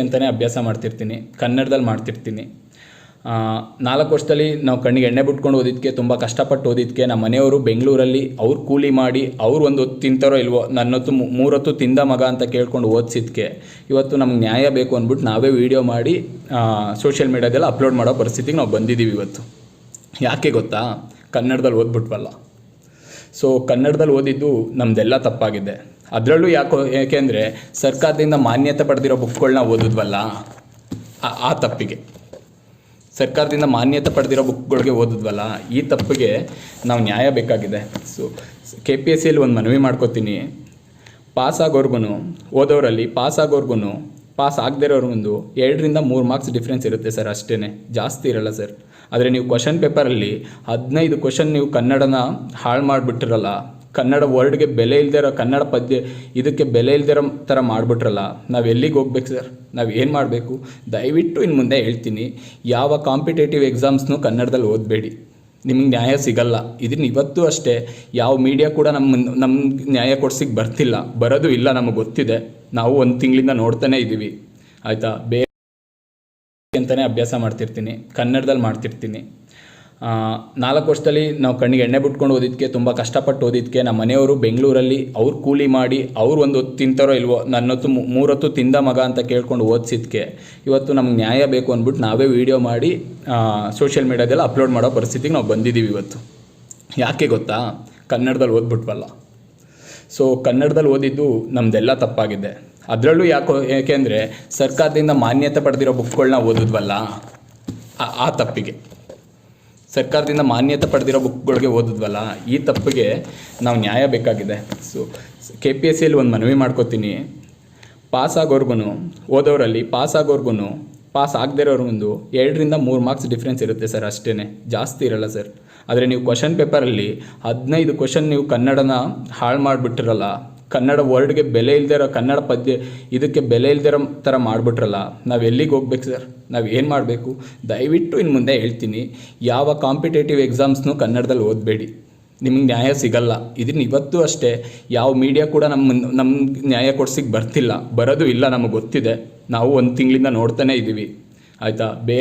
ಅಂತಲೇ ಅಭ್ಯಾಸ ಮಾಡ್ತಿರ್ತೀನಿ, ಕನ್ನಡದಲ್ಲಿ ಮಾಡ್ತಿರ್ತೀನಿ. ನಾಲ್ಕು ವರ್ಷದಲ್ಲಿ ನಾವು ಕಣ್ಣಿಗೆ ಎಣ್ಣೆ ಬಿಟ್ಕೊಂಡು ಓದಿದ್ಕೆ, ತುಂಬ ಕಷ್ಟಪಟ್ಟು ಓದಿದ್ಕೆ, ನಮ್ಮ ಮನೆಯವರು ಬೆಂಗಳೂರಲ್ಲಿ, ಅವ್ರು ಕೂಲಿ ಮಾಡಿ, ಅವ್ರು ಒಂದು ಹೊತ್ತು ತಿಂತಾರೋ ಇಲ್ವೋ, ನನ್ನೊತ್ತು ಮೂರೊತ್ತು ತಿಂದ ಮಗ ಅಂತ ಕೇಳ್ಕೊಂಡು ಓದಿಸಿದ್ಕೆ. ಇವತ್ತು ನಮ್ಗೆ ನ್ಯಾಯ ಬೇಕು ಅಂದ್ಬಿಟ್ಟು ನಾವೇ ವೀಡಿಯೋ ಮಾಡಿ ಸೋಷಿಯಲ್ ಮೀಡ್ಯಾದಲ್ಲಿ ಅಪ್ಲೋಡ್ ಮಾಡೋ ಪರಿಸ್ಥಿತಿಗೆ ನಾವು ಬಂದಿದ್ದೀವಿ ಇವತ್ತು. ಯಾಕೆ ಗೊತ್ತಾ? ಕನ್ನಡದಲ್ಲಿ ಓದ್ಬಿಟ್ವಲ್ಲ. ಸೊ, ಕನ್ನಡದಲ್ಲಿ ಓದಿದ್ದು ನಮ್ಮದೆಲ್ಲ ತಪ್ಪಾಗಿದೆ. ಅದರಲ್ಲೂ ಯಾಕೋ, ಏಕೆಂದರೆ ಸರ್ಕಾರದಿಂದ ಮಾನ್ಯತೆ ಪಡೆದಿರೋ ಬುಕ್ಗಳನ್ನ ಓದಿದ್ವಲ್ಲ, ಆ- ತಪ್ಪಿಗೆ. ಸರ್ಕಾರದಿಂದ ಮಾನ್ಯತೆ ಪಡೆದಿರೋ ಬುಕ್ಗಳಿಗೆ ಓದಿದ್ವಲ್ಲ, ಈ ತಪ್ಪಿಗೆ ನಾವು ನ್ಯಾಯ ಬೇಕಾಗಿದೆ. ಸೊ ಕೆ ಪಿ ಎಸ್ ಸಿಯಲ್ಲಿ ಒಂದು ಮನವಿ ಮಾಡ್ಕೋತೀನಿ. ಪಾಸ್ ಆಗೋರ್ಗು ಓದೋರಲ್ಲಿ ಪಾಸ್ ಆಗೋರ್ಗು ಪಾಸ್ ಆಗದೇ ಒಂದು ಎರಡರಿಂದ ಮೂರು ಮಾರ್ಕ್ಸ್ ಡಿಫ್ರೆನ್ಸ್ ಇರುತ್ತೆ ಸರ್ ಅಷ್ಟೇ ಜಾಸ್ತಿ ಇರಲ್ಲ ಸರ್. ಆದರೆ ನೀವು ಕ್ವಶನ್ ಪೇಪರಲ್ಲಿ ಹದಿನೈದು ಕ್ವಶನ್ ನೀವು ಕನ್ನಡನ ಹಾಳು ಮಾಡಿಬಿಟ್ಟಿರಲ್ಲ ಕನ್ನಡ ವರ್ಡ್ಗೆ ಬೆಲೆ ಇಲ್ಲದೆ ಇರೋ ಕನ್ನಡ ಪದ್ಯ ಇದಕ್ಕೆ ಬೆಲೆ ಇಲ್ಲದೆ ಇರೋ ಥರ ಮಾಡಿಬಿಟ್ರಲ್ಲ, ನಾವು ಎಲ್ಲಿಗೆ ಹೋಗ್ಬೇಕು ಸರ್ ನಾವು ಏನು ಮಾಡಬೇಕು? ದಯವಿಟ್ಟು ಇನ್ನು ಮುಂದೆ ಹೇಳ್ತೀನಿ, ಯಾವ ಕಾಂಪಿಟೇಟಿವ್ ಎಕ್ಸಾಮ್ಸ್ನು ಕನ್ನಡದಲ್ಲಿ ಓದಬೇಡಿ. ನಿಮ್ಗೆ ನ್ಯಾಯ ಸಿಗಲ್ಲ. ಇದನ್ನ ಇವತ್ತು ಅಷ್ಟೇ, ಯಾವ ಮೀಡಿಯಾ ಕೂಡ ನಮ್ಮ ನಮ್ಗೆ ನ್ಯಾಯ ಕೊಡ್ಸಿಗೆ ಬರ್ತಿಲ್ಲ. ಬರೋದು ಇಲ್ಲ ನಮಗೆ ಗೊತ್ತಿದೆ. ನಾವು ಒಂದು ತಿಂಗಳಿಂದ ನೋಡ್ತಾನೆ ಇದ್ದೀವಿ ಆಯಿತಾ? ಬೇರೆ ಅಂತಲೇ ಅಭ್ಯಾಸ ಮಾಡ್ತಿರ್ತೀನಿ. ಕನ್ನಡದಲ್ಲಿ ಮಾಡ್ತಿರ್ತೀನಿ. ನಾಲ್ಕು ವರ್ಷದಲ್ಲಿ ನಾವು ಕಣ್ಣಿಗೆ ಎಣ್ಣೆ ಬಿಟ್ಕೊಂಡು ಓದಿದ್ದಕ್ಕೆ ತುಂಬ ಕಷ್ಟಪಟ್ಟು ಓದಿದ್ದಕ್ಕೆ ನಮ್ಮ ಮನೆಯವರು ಬೆಂಗಳೂರಲ್ಲಿ ಅವ್ರು ಕೂಲಿ ಮಾಡಿ ಅವ್ರು ಒಂದು ಹೊತ್ತು ತಿಂತಾರೋ ಇಲ್ವೋ, ನನ್ನೊತ್ತು ಮೂರತ್ತು ತಿಂದ ಮಗ ಅಂತ ಕೇಳ್ಕೊಂಡು ಓದಿಸಿದ್ಕೆ, ಇವತ್ತು ನಮ್ಗೆ ನ್ಯಾಯ ಬೇಕು ಅಂದ್ಬಿಟ್ಟು ನಾವೇ ವೀಡಿಯೋ ಮಾಡಿ ಸೋಷಿಯಲ್ ಮೀಡ್ಯಾದೆಲ್ಲ ಅಪ್ಲೋಡ್ ಮಾಡೋ ಪರಿಸ್ಥಿತಿಗೆ ನಾವು ಬಂದಿದ್ದೀವಿ ಇವತ್ತು. ಯಾಕೆ ಗೊತ್ತಾ? ಕನ್ನಡದಲ್ಲಿ ಓದ್ಬಿಟ್ವಲ್ಲ. ಸೊ ಕನ್ನಡದಲ್ಲಿ ಓದಿದ್ದು ನಮ್ಮದೆಲ್ಲ ತಪ್ಪಾಗಿದೆ. ಅದರಲ್ಲೂ ಯಾಕೋ, ಏಕೆಂದರೆ ಸರ್ಕಾರದಿಂದ ಮಾನ್ಯತೆ ಪಡೆದಿರೋ ಬುಕ್ಗಳನ್ನ ಓದಿದ್ವಲ್ಲ ಆ ತಪ್ಪಿಗೆ. ಸರ್ಕಾರದಿಂದ ಮಾನ್ಯತೆ ಪಡೆದಿರೋ ಬುಕ್ಗಳಿಗೆ ಓದಿದ್ವಲ್ಲ, ಈ ತಪ್ಪಿಗೆ ನಾವು ನ್ಯಾಯ ಬೇಕಾಗಿದೆ. ಸೊ ಕೆ ಪಿ ಎಸ್ ಸಿಯಲ್ಲಿ ಒಂದು ಮನವಿ ಮಾಡ್ಕೋತೀನಿ. ಪಾಸ್ ಆಗೋರ್ಗು ಓದೋರಲ್ಲಿ ಪಾಸ್ ಆಗೋರ್ಗು ಪಾಸ್ ಆಗದೇ ಇರೋರ್ಗೊಂದು ಎರಡರಿಂದ ಮೂರು ಮಾರ್ಕ್ಸ್ ಡಿಫ್ರೆನ್ಸ್ ಇರುತ್ತೆ ಸರ್ ಅಷ್ಟೇ ಜಾಸ್ತಿ ಇರಲ್ಲ ಸರ್. ಆದರೆ ನೀವು ಕ್ವಶನ್ ಪೇಪರಲ್ಲಿ ಹದಿನೈದು ಕ್ವಶನ್ ನೀವು ಕನ್ನಡನ ಹಾಳು ಮಾಡಿಬಿಟ್ಟಿರಲ್ಲ ಕನ್ನಡ ವರ್ಡ್ಗೆ ಬೆಲೆ ಇಲ್ಲದೆ ಇರೋ ಕನ್ನಡ ಪದ್ಯ ಇದಕ್ಕೆ ಬೆಲೆ ಇಲ್ಲದೆ ಇರೋ ಥರ ಮಾಡಿಬಿಟ್ರಲ್ಲ, ನಾವು ಎಲ್ಲಿಗೆ ಹೋಗ್ಬೇಕು ಸರ್ ನಾವು ಏನು ಮಾಡಬೇಕು? ದಯವಿಟ್ಟು ಇನ್ನು ಮುಂದೆ ಹೇಳ್ತೀನಿ, ಯಾವ ಕಾಂಪಿಟೇಟಿವ್ ಎಕ್ಸಾಮ್ಸ್ನು ಕನ್ನಡದಲ್ಲಿ ಓದಬೇಡಿ. ನಿಮ್ಗೆ ನ್ಯಾಯ ಸಿಗಲ್ಲ. ಇದನ್ನ ಇವತ್ತು ಅಷ್ಟೇ, ಯಾವ ಮೀಡಿಯಾ ಕೂಡ ನಮ್ಮ ನಮ್ಮ ನ್ಯಾಯ ಕೊಡ್ಸಿಕ್ಕೆ ಬರ್ತಿಲ್ಲ. ಬರೋದು ಇಲ್ಲ ನಮಗೆ ಗೊತ್ತಿದೆ. ನಾವು ಒಂದು ತಿಂಗಳಿಂದ ನೋಡ್ತಾನೆ ಇದ್ದೀವಿ ಆಯಿತಾ? ಬೇ